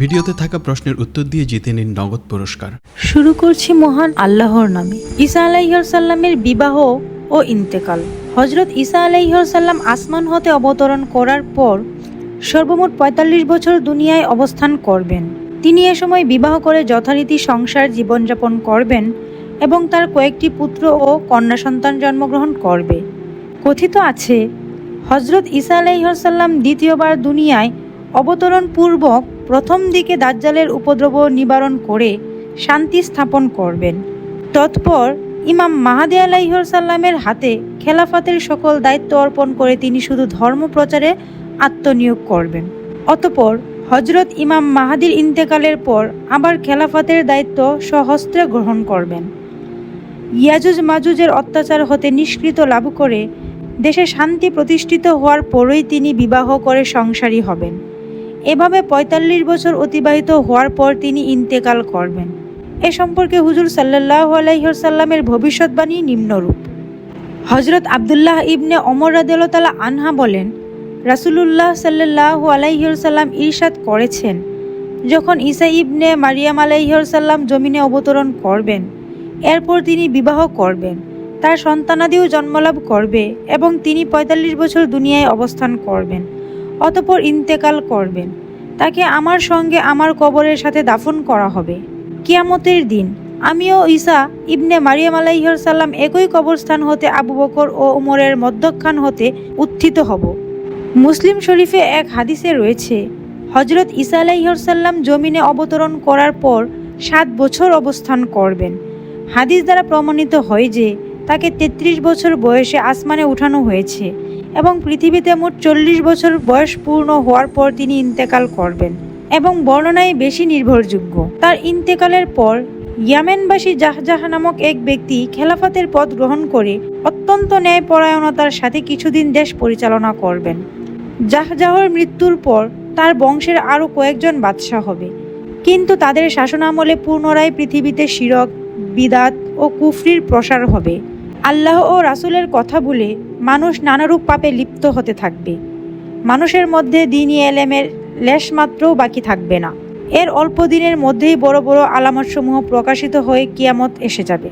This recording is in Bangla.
ভিডিওতে থাকা প্রশ্নের উত্তর দিয়ে জিতে নিন নগদ পুরস্কার। শুরু করছি মহান আল্লাহর নামে। ঈসা আলাইসাল্লামের বিবাহ ও ইন্তেকাল। হজরত ঈসা আলাইসাল্লাম আসমান হতে অবতরণ করার পর সর্বমোট পঁয়তাল্লিশ বছর দুনিয়ায় অবস্থান করবেন। তিনি এ সময় বিবাহ করে যথারীতি সংসার জীবনযাপন করবেন এবং তার কয়েকটি পুত্র ও কন্যা সন্তান জন্মগ্রহণ করবে। কথিত আছে হজরত ঈসা আলাইসাল্লাম দ্বিতীয়বার দুনিয়ায় অবতরণ পূর্বক প্রথম দিকে দাজ্জালের উপদ্রব নিবারণ করে শান্তি স্থাপন করবেন। তৎপর ইমাম মাহাদি আলাইসাল্লামের হাতে খেলাফাতের সকল দায়িত্ব অর্পণ করে তিনি শুধু ধর্ম প্রচারে আত্মনিয়োগ করবেন। অতপর হজরত ইমাম মাহাদির ইন্তেকালের পর আবার খেলাফাতের দায়িত্ব সহস্ত্রে গ্রহণ করবেন। ইয়াজুজ মাজুজের অত্যাচার হতে নিষ্কৃত লাভ করে দেশে শান্তি প্রতিষ্ঠিত হওয়ার পরই তিনি বিবাহ করে সংসারী হবেন। এভাবে ৪৫ বছর অতিবাহিত হওয়ার পর তিনি ইন্তেকাল করবেন। এ সম্পর্কে হুজুর সাল্লাহ আলাইসাল্লামের ভবিষ্যৎবাণী নিম্নরূপ। হজরত আবদুল্লাহ ইবনে অমর রাদিয়াল্লাহু আনহা বলেন, রাসূলুল্লাহ সাল্লাহ আলাইসাল্লাম ইরশাদ করেছেন যখন ঈসা ইবনে মারিয়াম আলাইসাল্লাম জমিনে অবতরণ করবেন। এরপর তিনি বিবাহ করবেন। তার সন্তানাদিও জন্মলাভ করবে এবং তিনি ৪৫ বছর দুনিয়ায় অবস্থান করবেন। অতপর ইন্তেকাল করবেন। তাকে আমার সঙ্গে আমার কবরের সাথে দাফন করা হবে। কিয়ামতের দিন আমিও ঈসা ইবনে মারিয়াম আলাইসাল্লাম একই কবরস্থান হতে আবু বকর ও উমরের মধ্যখান হতে উত্থিত হব। মুসলিম শরীফে এক হাদিসে রয়েছে হজরত ঈসা আলাইসাল্লাম জমিনে অবতরণ করার পর সাত বছর অবস্থান করবেন। হাদিস দ্বারা প্রমাণিত হয় যে তাকে ৩৩ বছর বয়সে আসমানে উঠানো হয়েছে এবং পৃথিবীতে মোট চল্লিশ বছর বয়স পূর্ণ হওয়ার পর তিনি ইন্তেকাল করবেন এবং বর্ণনায় বেশি নির্ভরযোগ্য। তার ইন্তেকালের পর ইয়ামেনবাসী জাহজাহ নামক এক ব্যক্তি খেলাফাতের পদ গ্রহণ করে অত্যন্ত ন্যায়পরায়ণতার সাথে কিছুদিন দেশ পরিচালনা করবেন। জাহজাহর মৃত্যুর পর তার বংশের আরও কয়েকজন বাদশাহ হবে। কিন্তু তাদের শাসনামলে পুনরায় পৃথিবীতে শিরক, বিদাত ও কুফরির প্রসার হবে। আল্লাহ ও রাসুলের কথা বলে মানুষ নানারূপ পাপে লিপ্ত হতে থাকবে। মানুষের মধ্যে দিনই এলেমের লেশমাত্রও বাকি থাকবে না। এর অল্প দিনের মধ্যেই বড় বড় আলামতসমূহ প্রকাশিত হয়ে কিয়ামত এসে যাবে।